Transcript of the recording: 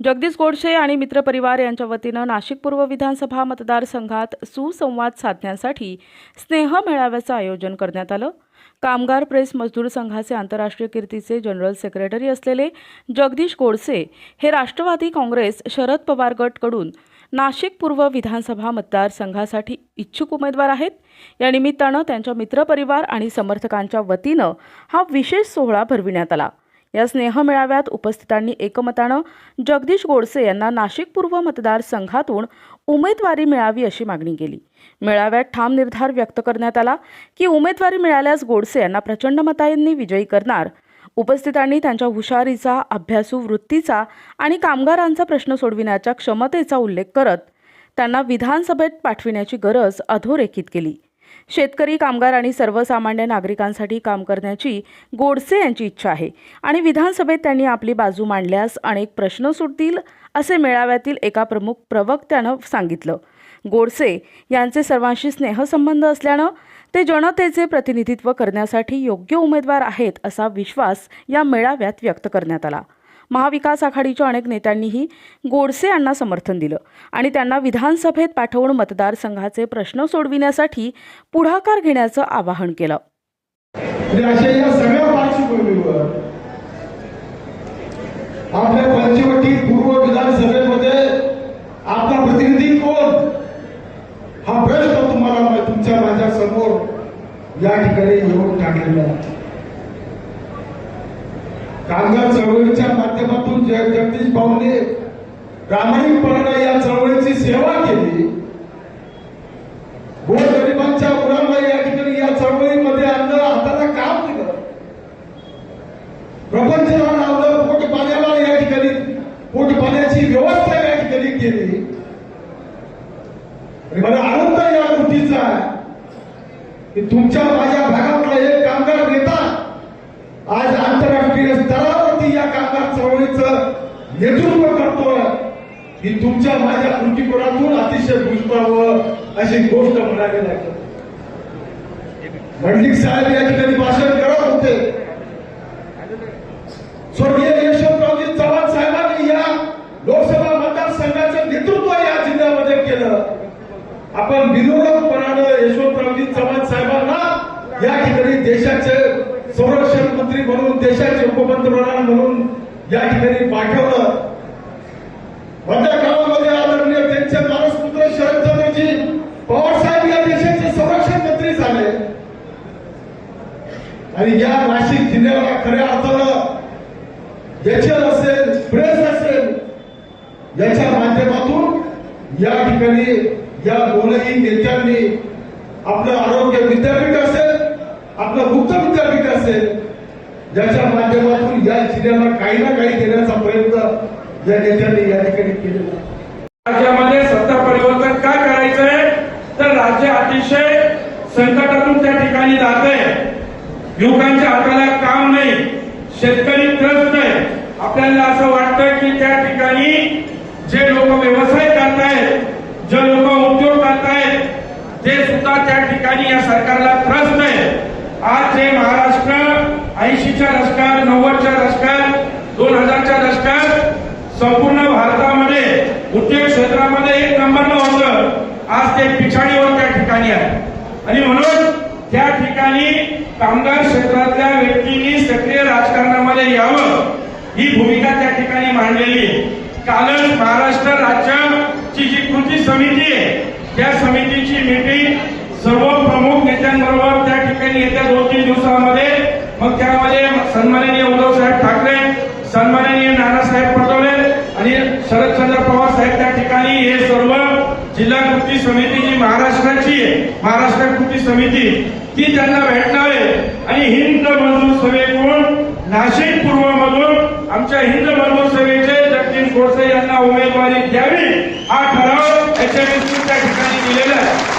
जगदीश गोडसे आणि मित्रपरिवार यांच्या वतीनं नाशिक पूर्व विधानसभा मतदारसंघात सुसंवाद साधण्यासाठी स्नेह मेळाव्याचं आयोजन करण्यात आलं. कामगार प्रेस मजदूर संघाचे आंतरराष्ट्रीय कीर्तीचे जनरल सेक्रेटरी असलेले जगदीश गोडसे हे राष्ट्रवादी काँग्रेस शरद पवार गटकडून नाशिक पूर्व विधानसभा मतदारसंघासाठी इच्छुक उमेदवार आहेत. या निमित्तानं त्यांच्या मित्रपरिवार आणि समर्थकांच्या वतीनं हा विशेष सोहळा भरविण्यात आला. या स्नेह मेळाव्यात उपस्थितांनी एकमतानं जगदीश गोडसे यांना नाशिक पूर्व मतदारसंघातून उमेदवारी मिळावी अशी मागणी केली. मेळाव्यात ठाम निर्धार व्यक्त करण्यात आला की उमेदवारी मिळाल्यास गोडसे यांना प्रचंड मतांनी विजयी करणार. उपस्थितांनी त्यांच्या हुशारीचा अभ्यासू वृत्तीचा आणि कामगारांचा प्रश्न सोडविण्याच्या क्षमतेचा उल्लेख करत त्यांना विधानसभेत पाठविण्याची गरज अधोरेखित केली. शेतकरी कामगार आणि सर्वसामान्य नागरिकांसाठी काम करण्याची गोडसे यांची इच्छा आहे. आणि विधानसभेत त्यांनी आपली बाजू मांडल्यास अनेक प्रश्न सुटतील असे मेळाव्यातील एका प्रमुख प्रवक्त्यानं सांगितलं. गोडसे यांचे सर्वांशी स्नेहसंबंध असल्यानं ते जनतेचे प्रतिनिधित्व करण्यासाठी योग्य उमेदवार आहेत असा विश्वास या मेळाव्यात व्यक्त करण्यात आला. महाविकास आघाडीच्या अनेक नेत्यांनीही गोडसे यांना समर्थन दिलं आणि त्यांना विधानसभेत पाठवून मतदारसंघाचे प्रश्न सोडविण्यासाठी पुढाकार घेण्याचं आवाहन केलं. आपल्या पंचवटी पूर्व विधानसभेमध्ये आपला प्रतिनिधी कोण? हा प्रश्न तुम्हाला तुमच्या माझ्यासमोर या ठिकाणी येऊन टाकलेला कामगार चळवळीच्या माध्यमातून जय जगदीश भाऊने प्रामाणिकपणाने या चळवळीची सेवा केली. गोरगरिबांच्या मुलांना या ठिकाणी या चळवळीमध्ये आणलं हाताला काम दिलं प्रपंचाला लावलं पोट पाण्याला या ठिकाणी पोट पाण्याची व्यवस्था या ठिकाणी केली. आणि मला आनंद या गोष्टीचा. आहे की तुमच्या माझ्या भागातला एक कामगार नेता आज आंतरराष्ट्रीय स्तरावरती या कामगार चळवळीचं नेतृत्व करतोय. ही तुमच्या माझ्या कृतीकोनातून अतिशय दुष्पावं अशी गोष्ट म्हणावी लागली मंडलिक साहेब या ठिकाणी भाषण करत होते. स्वर्गीय यशवंतरावजी चव्हाण साहेबांनी या लोकसभा मतदारसंघाचं नेतृत्व या जिल्ह्यामध्ये केलं. आपण बिनोडकपणानं यशवंतरावजी चव्हाण साहेबांना या ठिकाणी देशाचे संरक्षण मंत्री म्हणून देशाचे उपपंतप्रधान म्हणून या ठिकाणी पाठवलं. मधल्या काळामध्ये आदरणीय त्यांचे मानसपुत्र शरदचंद्रजी पवार साहेब या देशाचे संरक्षण मंत्री झाले. आणि या नाशिक जिल्ह्याला खऱ्या अर्थानं एचएल असेल प्रेस असेल याच्या माध्यमातून या ठिकाणी या दोनही नेत्यांनी आपलं आरोग्य विद्यापीठ असेल आपलं मुक्त विद्यापीठ असेल ज्याच्या माध्यमातून या जिल्ह्याला काही ना काही देण्याचा प्रयत्न या नेत्यांनी या ठिकाणी केलेलं आहे. राज्यामध्ये सत्ता परिवर्तन का करायचंय? तर राज्य अतिशय संकटातून त्या ठिकाणी जात आहे युवकांच्या हाताला काम नाही शेतकरी त्रस्त आहे. आपल्याला असं वाटतं की त्या ठिकाणी जे लोक व्यवसाय करतायत जे लोक उद्योग करतायत ते सुद्धा त्या ठिकाणी या सरकारला त्रस्त आहे. आज जे महाराष्ट्र ऐंशीच्या दशकात नव्वदच्या दशकात दोन हजारच्या दशकात संपूर्ण भारतामध्ये उद्योग क्षेत्रामध्ये एक नंबरला होतं. आज ते पिछाडीवर त्या ठिकाणी आहे. आणि म्हणून त्या ठिकाणी कामगार क्षेत्रातल्या व्यक्तींनी सक्रिय राजकारणामध्ये यावं ही भूमिका त्या ठिकाणी मांडलेली कालच महाराष्ट्र राज्याची जी कृती समिती आहे त्या समितीची मीटिंग सर्व प्रमुख नेत्यांबरोबर त्या ठिकाणी येत्या दोन तीन दिवसामध्ये मग त्यामध्ये सन्माननीय उद्धव साहेब ठाकरे सन्माननीय नानासाहेब पटोले आणि शरदचंद्र पवार साहेब त्या ठिकाणी हे सर्व जिल्हा कृती समिती जी महाराष्ट्राची आहे महाराष्ट्र कृती समिती ती त्यांना भेटणार. आहे आणि हिंद मजदूर सभेकडून नाशिक पूर्वमधून आमच्या हिंद मजदूर सभेचे जगदीश गोडसे यांना उमेदवारी द्यावी हा ठराव एच त्या ठिकाणी दिलेला आहे.